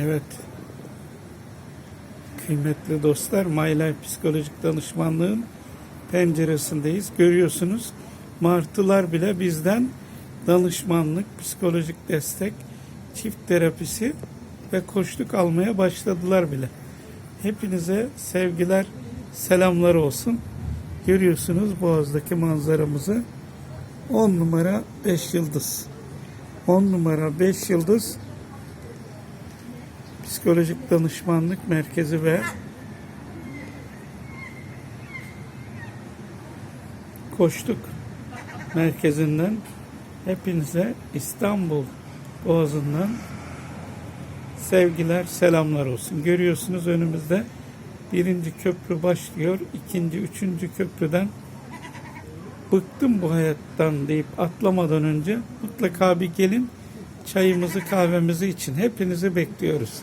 Evet. Kıymetli dostlar, My Life Psikolojik Danışmanlığın penceresindeyiz. Görüyorsunuz martılar bile bizden danışmanlık, psikolojik destek, çift terapisi ve koçluk almaya başladılar bile. Hepinize sevgiler, selamlar olsun. Görüyorsunuz Boğaz'daki manzaramızı. 10 numara 5 yıldız. 10 numara 5 yıldız Psikolojik Danışmanlık Merkezi ve Koçluk Merkezi'nden hepinize İstanbul Boğazı'ndan sevgiler, selamlar olsun. Görüyorsunuz önümüzde birinci köprü başlıyor. ikinci, üçüncü köprüden bıktım bu hayattan deyip atlamadan önce mutlaka bir gelin çayımızı kahvemizi için hepinizi bekliyoruz.